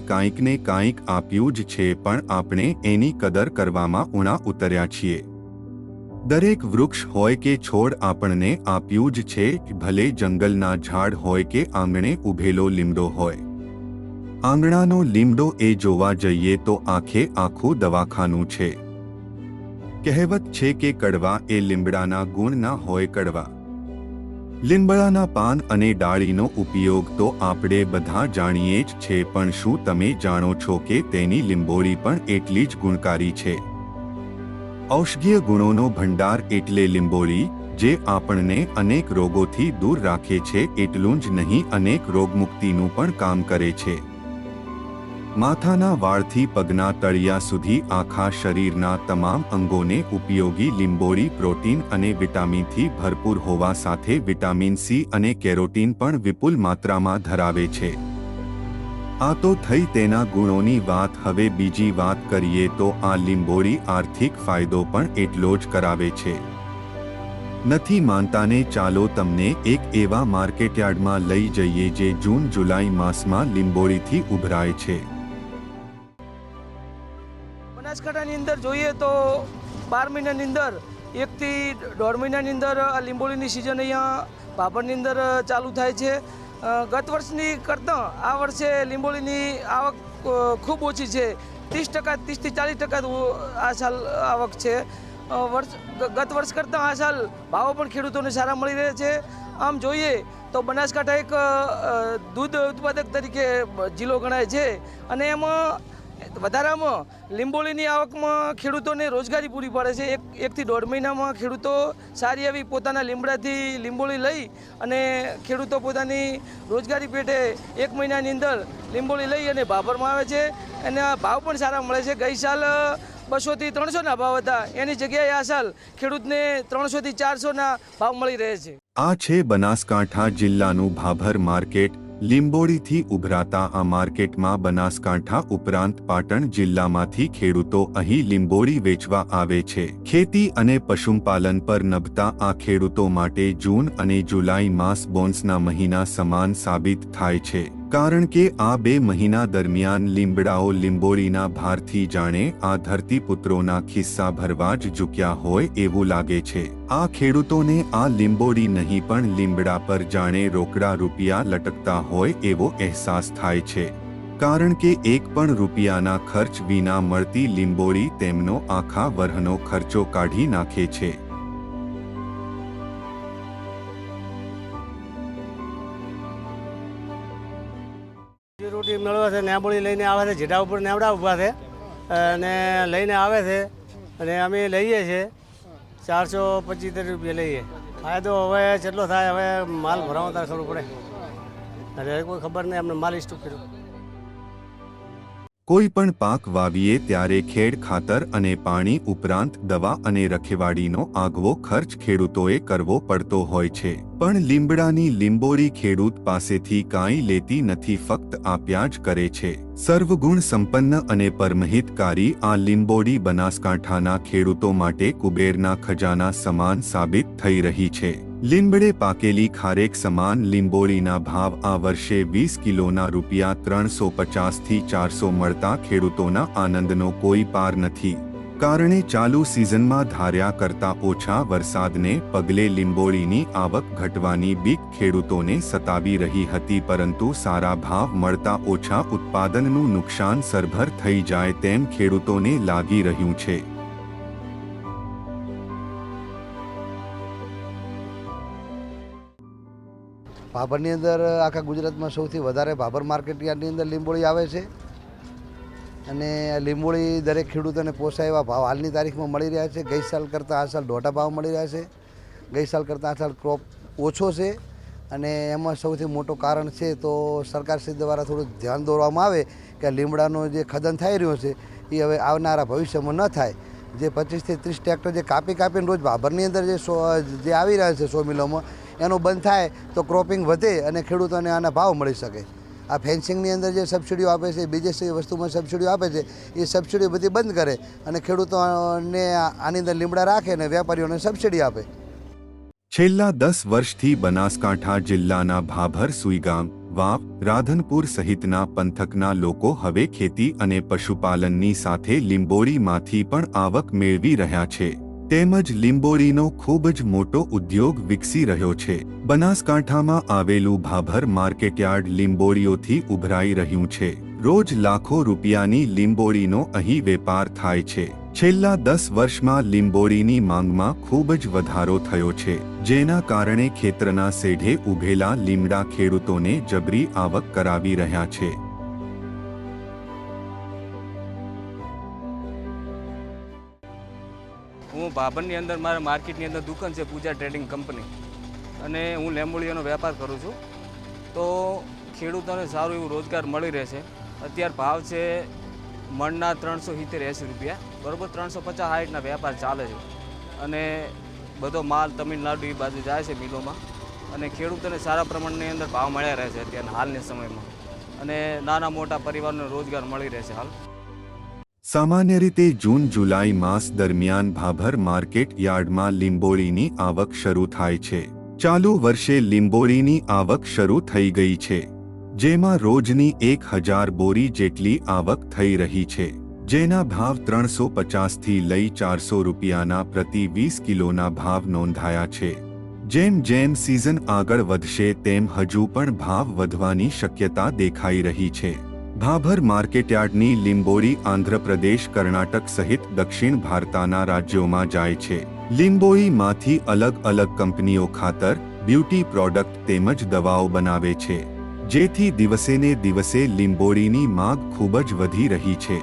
કાંઈક ને કાંઈક આપ્યું જ છે, પણ આપણે એની કદર કરવામાં ઉણા ઉતર્યા છીએ. દરેક વૃક્ષ હોય કે છોડ આપણને આપ્યું જ છે, ભલે જંગલના ઝાડ હોય કે આંગણે ઉભેલો લીમડો હોય. આંગણાનો લીમડો એ જોવા જઈએ તો આખે આખું દવાખાનું છે. કહેવત છે કે કડવા એ લીમડાના ગુણ ના હોય કડવા. લીમડાના પાન અને ડાળીનો ઉપયોગ તો આપણે બધા જાણીએ જ છે, પણ શું તમે જાણો છો કે તેની લીંબોળી પણ એટલી જ ગુણકારી છે? ઔષધીય ગુણોનો ભંડાર એટલે લીંબોળી, જે આપણને અનેક રોગોથી દૂર રાખે છે, એટલું જ નહીં, અનેક રોગમુક્તિનું પણ કામ કરે છે. માથાના વાળથી પગના તળિયા સુધી આખા શરીરના તમામ અંગોને ઉપયોગી લીંબોળી, પ્રોટીન અને વિટામિનથી ભરપૂર હોવા સાથે વિટામિન સી અને કેરોટીન પણ વિપુલ માત્રામાં ધરાવે છે. આ તો થઈ તેના ગુણોની વાત, હવે બીજી વાત કરીએ તો આ લીંબોળી આર્થિક ફાયદો પણ એટલો જ કરાવે છે. નથી માનતાને ચાલો તમને એક એવા માર્કેટયાર્ડમાં લઈ જઈએ જે જૂન જુલાઈ માસમાં લીંબોળીથી ઉભરાય છે. બનાસકાંઠાની અંદર જોઈએ તો બાર મહિનાની અંદર, એકથી દોઢ મહિનાની અંદર આ લીંબોળીની સિઝન અહીંયા ભાભરની અંદર ચાલુ થાય છે. ગત વર્ષની કરતાં આ વર્ષે લીંબોળીની આવક ખૂબ ઓછી છે. ત્રીસ ટકા, ત્રીસથી ચાલીસ ટકા આ સાલ આવક છે. વર્ષ ગત વર્ષ કરતાં આ સાલ ભાવો પણ ખેડૂતોને સારા મળી રહ્યા છે. આમ જોઈએ તો બનાસકાંઠા એક દૂધ ઉત્પાદક તરીકે જિલ્લો ગણાય છે. અને એમાં વધારામાં લીંબોળીની આવકમાં ખેડૂતોને રોજગારી પૂરી પાડે છે. એક, એકથી દોઢ મહિનામાં ખેડૂતો સારી એવી પોતાના લીમડાથી લીંબોળી લઈ અને ખેડૂતો પોતાની રોજગારી પેટે એક મહિનાની અંદર લીંબોળી લઈ અને ભાભરમાં આવે છે. અને ભાવ પણ સારા મળે છે. ગઈ સાલ બસોથી ત્રણસોના ભાવ હતા. એની જગ્યાએ આ સાલ ખેડૂતને ત્રણસોથી ચારસોના ભાવ મળી રહે છે. આ છે બનાસકાંઠા જિલ્લાનું ભાભર માર્કેટ. લીંબોડીથી ઉભરાતા આ માર્કેટમાં બનાસકાંઠા ઉપરાંત પાટણ જિલ્લામાંથી ખેડૂતો અહીં લીંબોડી વેચવા આવે છે. ખેતી અને પશુપાલન પર નભતા આ ખેડૂતો માટે જૂન અને જુલાઈ માસ બોન્સના મહિના સમાન સાબિત થાય છે. કારણ કે આ બે મહિના દરમિયાન લીંબડાઓ લીંબોળીના ભારથી જાણે આ ધરતીપુત્રોના ખિસ્સા ભરવા જ ઝૂક્યા હોય એવું લાગે છે. આ ખેડૂતોને આ લીંબોડી નહીં પણ લીંબડા પર જાણે રોકડા રૂપિયા લટકતા હોય એવો અહેસાસ થાય છે. કારણ કે એક પણ રૂપિયાના ખર્ચ વિના મળતી લીંબોડી તેમનો આખા વરહનો ખર્ચો કાઢી નાખે છે. મેળવે છે, નેબોળી લઈને આવે છે જેટા ઉપર નેવડા ઊભા છે. અને લઈને આવે છે, અને અમે લઈએ છીએ. ચારસો પચીસ રૂપિયા લઈએ. ફાયદો હવે જેટલો થાય, હવે માલ ભરાવો ત્યારે ખબર પડે. એટલે કોઈ ખબર નહીં, અમને માલ સ્ટોક કર્યો. કોઈ પણ પાક વાવીએ ત્યારે ખેડ ખાતર અને પાણી ઉપરાંત દવા અને રખેવાડીનો આગવો ખર્ચ ખેડૂતોએ કરવો પડતો હોય છે. પણ લીંબડાની લીંબોળી ખેડૂત પાસેથી કાંઈ લેતી નથી, ફક્ત આપ્યા જ કરે છે. સર્વગુણ સંપન્ન અને પરમહિતકારી આ લીંબોડી બનાસકાંઠાના ખેડૂતો માટે કુબેરના ખજાના સમાન સાબિત થઈ રહી છે. લીંબડે પાકેલી ખારેક સમાન લીંબોળીના ભાવ આ વર્ષે વીસ કિલોના રૂપિયા ત્રણસો પચાસથી ચારસો મળતા ખેડૂતોના આનંદનો કોઈ પાર નથી. કારણે ચાલુ સિઝનમાં ધાર્યા કરતા ઓછા વરસાદને પગલે લીંબોળીની આવક ઘટવાની બીક ખેડૂતોને સતાવી રહી હતી પરંતુ સારા ભાવ મળતા ઓછા ઉત્પાદનનું નુકસાન સરભર થઈ જાય તેમ ખેડૂતોને લાગી રહ્યું છે. ભાભરની અંદર આખા ગુજરાતમાં સૌથી વધારે ભાભર માર્કેટ અંદર લીંબોળી આવે છે. અને લીંબોળી દરેક ખેડૂતોને પોસાય એવા ભાવ હાલની તારીખમાં મળી રહ્યા છે. ગઈ સાલ કરતાં આ સાલ દોઢા ભાવ મળી રહ્યા છે. ગઈ સાલ કરતાં આ સાલ ક્રોપ ઓછો છે. અને એમાં સૌથી મોટું કારણ છે તો સરકારશ્રી દ્વારા થોડું ધ્યાન દોરવામાં આવે કે લીમડાનો જે ખદન થઈ રહ્યો છે, એ હવે આવનારા ભવિષ્યમાં ન થાય. જે પચીસથી ત્રીસ ટ્રેક્ટર જે કાપી કાપીને રોજ ભાભરની અંદર જે જે આવી રહ્યા છે સો મિલોમાં એનું બંધ થાય તો ક્રોપિંગ વધે અને ખેડૂતોને આના ભાવ મળી શકે. આ ફેન્સિંગની અંદર જે સબસિડીઓ આપે છે, બીજી વસ્તુમાં સબસિડીઓ આપે છે, એ સબસિડીઓ બધી બંધ કરે અને ખેડૂતોને આની અંદર લીમડા રાખે અને વેપારીઓને સબસિડી આપે. છેલ્લા દસ વર્ષથી બનાસકાંઠા જિલ્લાના ભાભર, સુઈગામ, વાવ, રાધનપુર સહિતના પંથકના લોકો હવે ખેતી અને પશુપાલનની સાથે લીંબોળીમાંથી પણ આવક મેળવી રહ્યા છે. તેમજ લીંબોળીનો ખૂબ જ મોટો ઉદ્યોગ વિકસી રહ્યો છે. બનાસકાંઠામાં આવેલું ભાભર માર્કેટયાર્ડ લીંબોળીઓથી ઉભરાઈ રહ્યું છે. રોજ લાખો રૂપિયાની લીંબોળીનો અહીં વેપાર થાય છે. છેલ્લા દસ વર્ષમાં લીંબોળીની માંગમાં ખૂબ જ વધારો થયો છે. જેના કારણે ખેતરના સેઢે ઉભેલા લીમડા ખેડૂતોને જબરી આવક કરાવી રહ્યા છે. ભાભરની અંદર મારા માર્કેટની અંદર દુકાન છે પૂજા ટ્રેડિંગ કંપની. અને હું લેંબોળીઓનો વેપાર કરું છું. તો ખેડૂતોને સારું એવું રોજગાર મળી રહેશે. અત્યારે ભાવ છે મણના ત્રણસો સિત્તેર એંસી રૂપિયા. બરાબર ત્રણસો પચાસ હાઈટના વેપાર ચાલે છે. અને બધો માલ તમિલનાડુ એ બાજુ જાય છે મિલોમાં. અને ખેડૂતોને સારા પ્રમાણની અંદર ભાવ મળ્યા રહે છે અત્યારના હાલના સમયમાં. અને નાના મોટા પરિવારનો રોજગાર મળી રહેશે હાલ. સામાન્ય રીતે જૂન, જુલાઈ માસ દરમિયાન ભાભર માર્કેટ યાર્ડમાં લીંબોળીની આવક શરૂ થાય છે. ચાલુ વર્ષે લીંબોળીની આવક શરૂ થઈ ગઈ છે. જેમાં રોજની એક હજાર બોરી જેટલી આવક થઈ રહી છે. જેના ભાવ ત્રણસો પચાસથી લઈ ચારસો રૂપિયાના પ્રતિ વીસ કિલોના ભાવ નોંધાયા છે. જેમ જેમ સિઝન આગળ વધશે તેમ હજુ પણ ભાવ વધવાની શક્યતા દેખાઈ રહી છે. ભાભર માર્કેટયાર્ડની લીંબોળી આંધ્રપ્રદેશ, કર્ણાટક સહિત દક્ષિણ ભારતના રાજ્યોમાં જાય છે. લીંબોળીમાંથી અલગ અલગ કંપનીઓ ખાતર, બ્યુટી પ્રોડક્ટ તેમજ દવાઓ બનાવે છે. જેથી દિવસેને દિવસે લીંબોળીની માગ ખૂબ જ વધી રહી છે.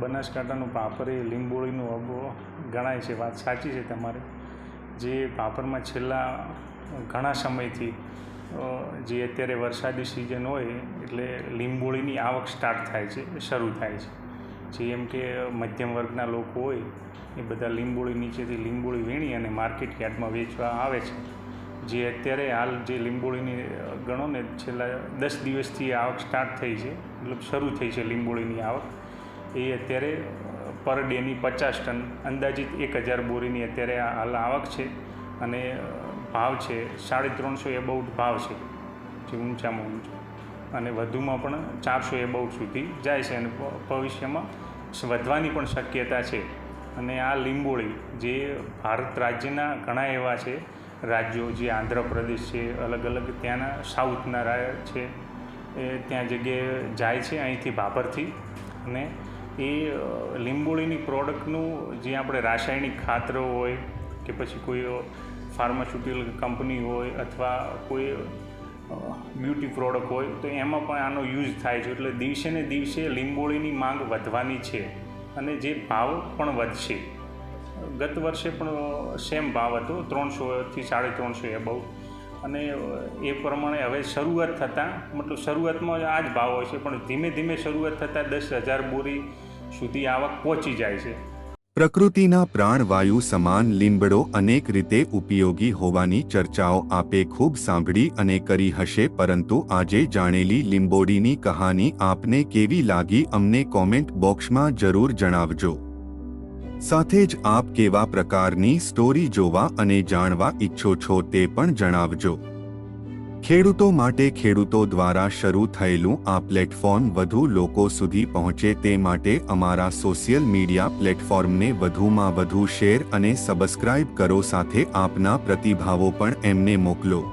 બનાસકાંઠાનું પાપર લીંબોળીનું હબ ગણાય છે. વાત સાચી છે તમારે. જે પાપરમાં છેલ્લા ઘણા સમયથી જે અત્યારે વરસાદી સિઝન હોય, એટલે લીંબોળીની આવક સ્ટાર્ટ થાય છે, શરૂ થાય છે. જે એમ કે મધ્યમ વર્ગના લોકો હોય, એ બધા લીંબોળી નીચેથી લીંબોળી વીણી અને માર્કેટ યાર્ડમાં વેચવા આવે છે. જે અત્યારે હાલ જે લીંબોળીની ગણો ને છેલ્લા દસ દિવસથી આવક સ્ટાર્ટ થઈ છે, મતલબ શરૂ થઈ છે લીંબોળીની આવક. એ અત્યારે પર ડેની પચાસ ટન, અંદાજિત એક હજાર બોરીની અત્યારે હાલ આવક છે. અને ભાવ છે, સાડી ત્રણસો એબાઉટ ભાવ છે, જે ઊંચામાં ઊંચો. અને વધુમાં પણ ચારસો એબાઉટ સુધી જાય છે અને ભવિષ્યમાં વધવાની પણ શક્યતા છે. અને આ લીંબોળી જે ભારત રાજ્યના ઘણા એવા છે, રાજ્યો જે આંધ્રપ્રદેશ છે, અલગ અલગ ત્યાંના સાઉથના રાજ્ય છે, એ ત્યાં જગ્યાએ જાય છે અહીંથી ભાભરથી. અને એ લીંબોળીની પ્રોડક્ટનું જે આપણે રાસાયણિક ખાતરો હોય કે પછી કોઈ ફાર્માસ્યુટિકલ કંપની હોય અથવા કોઈ બ્યુટી પ્રોડક્ટ હોય, તો એમાં પણ આનો યુઝ થાય છે. એટલે દિવસે ને દિવસે લીંબોળીની માંગ વધવાની છે અને જે ભાવ પણ વધશે. ગત વર્ષે પણ સેમ ભાવ હતો ત્રણસોથી સાડી ત્રણસો એબવ અને એ પ્રમાણે હવે શરૂઆત થતાં, મતલબ શરૂઆતમાં આ જ ભાવ હોય છે, પણ ધીમે ધીમે શરૂઆત થતાં દસ હજાર બોરી સુધી આવક પહોંચી જાય છે. પ્રકૃતિના પ્રાણવાયુ સમાન લીંબડો અનેક રીતે ઉપયોગી હોવાની ચર્ચાઓ આપે ખૂબ સાંભળી અને કરી હશે, પરંતુ આજે જાણેલી લીંબોડીની કહાની આપને કેવી લાગી અમને કોમેન્ટ બોક્સમાં જરૂર જણાવજો. સાથે જ આપ કેવા પ્રકારની સ્ટોરી જોવા અને જાણવા ઈચ્છો છો તે પણ જણાવજો. ખેડૂતો માટે ખેડૂતો દ્વારા શરૂ થયેલું આ પ્લેટફોર્મ વધુ લોકો સુધી પહોંચે તે માટે અમારા સોશિયલ મીડિયા પ્લેટફોર્મને વધુમાં વધુ શેર અને સબસ્ક્રાઇબ કરો સાથે આપના પ્રતિભાવો પણ એમને મોકલો.